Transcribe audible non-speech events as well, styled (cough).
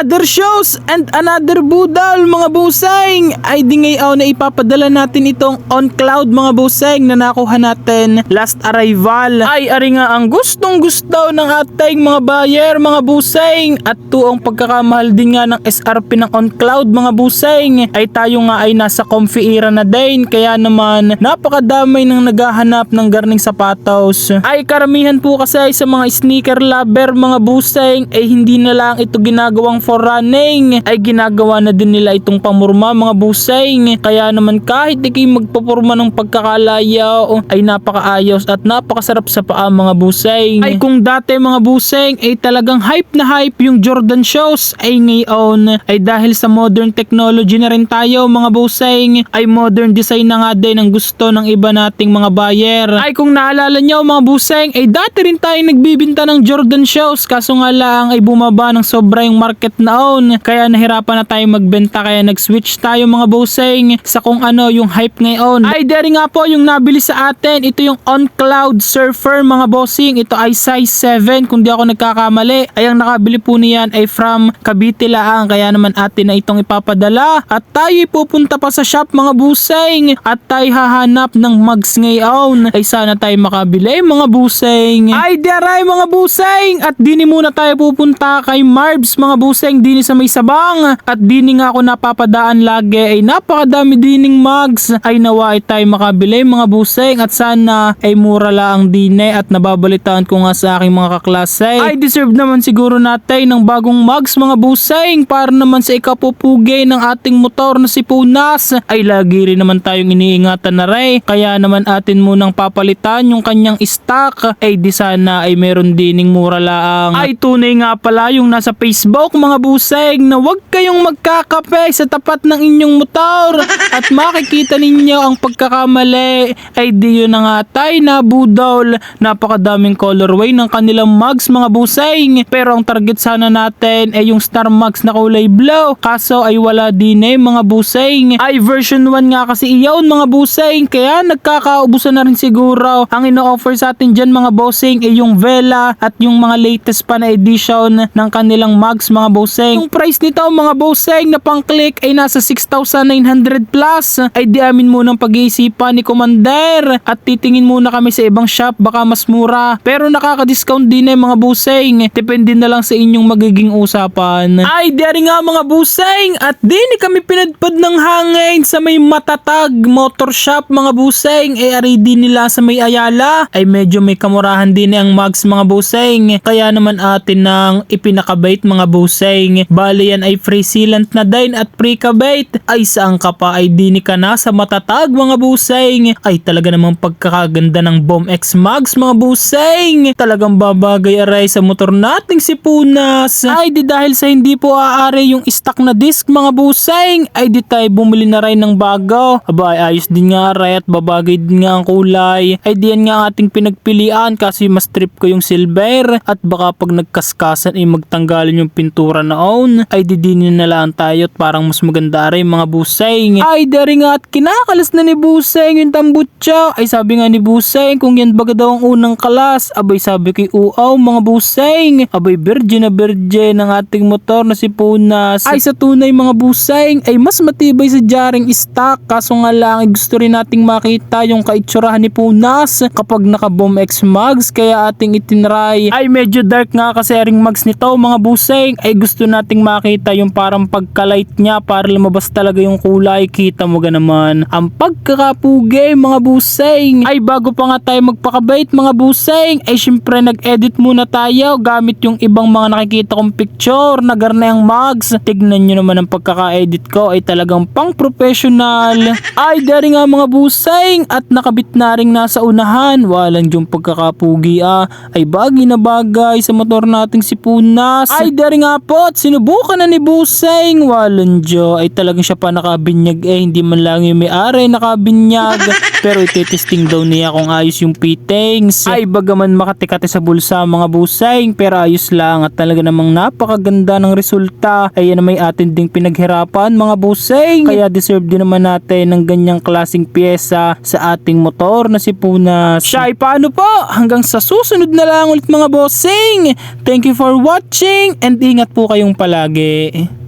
another shows and another budal mga buseng. Ay di ngayon na ipapadala natin itong on cloud mga buseng na nakuha natin last arrival. Ay ari nga ang gustong gusto ng ating mga buyer mga buseng. At tuong pagkakamahal din nga ng SRP ng on cloud mga buseng. Ay tayo nga ay nasa comfy era na din. Kaya naman napakadamay ng naghahanap ng garning sapatos. Ay karamihan po kasi sa mga sneaker lover mga buseng. Ay hindi na lang ito ginagawang for running. Ay ginagawa na din nila itong pamurma mga buseng. Kaya naman kahit ikay magpapurma ng pagkakalayaw ay napakaayos at napakasarap sa paa mga buseng. Ay kung dati mga buseng ay talagang hype na hype yung Jordan shows ay ngayon ay dahil sa modern technology na rin tayo mga buseng ay modern design na nga din ang gusto ng iba nating mga buyer. Ay kung naalala nyo mga buseng ay dati rin tayo nagbibinta ng Jordan shows kaso nga lang ay bumaba ng sobra yung market noon kaya nahirapan na tayo magbenta kaya nag-switch tayo mga buseng sa kung ano yung hype ngayon. Ay deri nga po yung nabili sa atin. Ito yung on cloud surfer mga bossing. Ito ay size 7 kung di ako nagkakamali ay ang nakabili po niyan ay from Cavite lang kaya naman atin na itong ipapadala. At tayo pupunta pa sa shop mga buseng at tayo hahanap ng mugs ngayon. Ay sana tayo makabili mga buseng ay daray mga buseng at dini muna tayo pupunta kay Marbs mga buseng dini sa may sabang at dini nga ako napapadaan lagi ay napakadami dining mugs. Ay nawa ay tayo makabili mga buseng at sana ay mura lang dini at nababalitaan ko nga sa aking mga kaklase. Ay deserve naman siguro natin ng bagong mugs mga buseng para naman sa ikapupugi ng ating motor na si Punas. Ay lagi rin naman tayong iniingatan na rin kaya naman atin munang papalitan yung kanyang stock. Ay di sana ay meron dining mura laang ay tunay nga pala yung nasa Facebook mga buseng na wag kayong magkakape sa tapat ng inyong motor. At makikita ninyo ang pagkakamali. Ay di yun na nga tayo na budol. Napakadaming colorway ng kanilang mugs mga buseng. Pero ang target sana natin ay yung Star Mugs na kulay blue. Kaso ay wala din eh mga buseng. Ay version 1 nga kasi iyon mga buseng. Kaya nagkakaubusan na rin siguro. Ang ino-offer sa atin dyan mga bossing ay yung Vela at yung mga latest pa na edition ng kanilang mugs mga bossing yung price nito mga bossing na pang click ay nasa 6,900 plus. Ay di amin munang pag-iisipan ni Commander. At titingin muna kami sa ibang shop baka mas mura. Pero nakaka-discount din eh mga buseng depende na lang sa inyong magiging usapan. Ay dari nga mga buseng at di ni kami pinadpad ng hangin sa may matatag motor shop mga buseng eh ari din nila sa may Ayala. Ay medyo may kamurahan din eh ang mugs mga buseng kaya naman atin nang ipinakabait mga buseng bali yan ay free sealant na din at pre-kabait ay saan ka pa? Ay di ni ka na sa matatag mga buseng. Ay talaga namang pagkakaganda ng Bomb X mugs mga buseng. Talagang babagay aray sa motor nating si Punas. Ay di dahil sa hindi po aari yung stock na disc mga buseng ay di tayo bumili na rin ng bago. Aba ay ayos din nga aray at babagay din nga ang kulay. Ay diyan nga ang ating pinagpilian kasi mas trip ko yung silver. At baka pag nagkaskasan ay magtanggalin yung pintura noon. Ay didinin na lang tayo at parang mas maganda rin mga buseng. Ay dari nga at kinakalas na ni buseng yung tambutsa. Ay sabi nga ni buseng kung yan baga daw ang unang kalas abay sabi kay uaw mga buseng. Abay virgin na virgin ng ating motor na si Punas. Ay sa tunay mga buseng ay mas matibay sa jaring stock. Kaso nga lang gusto rin nating makita yung kaitsurahan ni Punas kapag naka Boom X mugs kaya ating itinry ay medyo dark nga kasi ring mugs nito mga buseng. Ay gusto nating makita yung parang pagka-light niya para lumabas talaga yung kulay. Kita mo ga naman. Ang pagkakapugi mga buseng. Ay bago pa nga tayo magpakabait mga buseng. Ay syempre nag-edit muna tayo gamit yung ibang mga nakikita kong picture na garnayang mugs. Tignan nyo naman ang pagkaka-edit ko. Ay talagang pang professional ay dari nga mga buseng. At nakabit na rin nasa unahan. Walang yung pagkakapugi ah. Ay bagay na bagay sa motor nating si Punas. Ay dari nga po at sinubukan na ni Buseng walang Diyo ay talagang siya pa nakabinyag. Eh hindi man lang yung may-ari nakabinyag (laughs) pero itetesting daw niya kung ayos yung fittings. Ay bagaman makatikati sa bulsa mga busing pero ayos lang at talaga namang napakaganda ng resulta. Ay yan ang may atin ding pinaghirapan mga busing. Kaya deserve din naman natin ng ganyang klaseng pyesa sa ating motor na si Punas. Siya ay paano po? Hanggang sa susunod na lang ulit mga bossing. Thank you for watching and ingat po kayong palagi.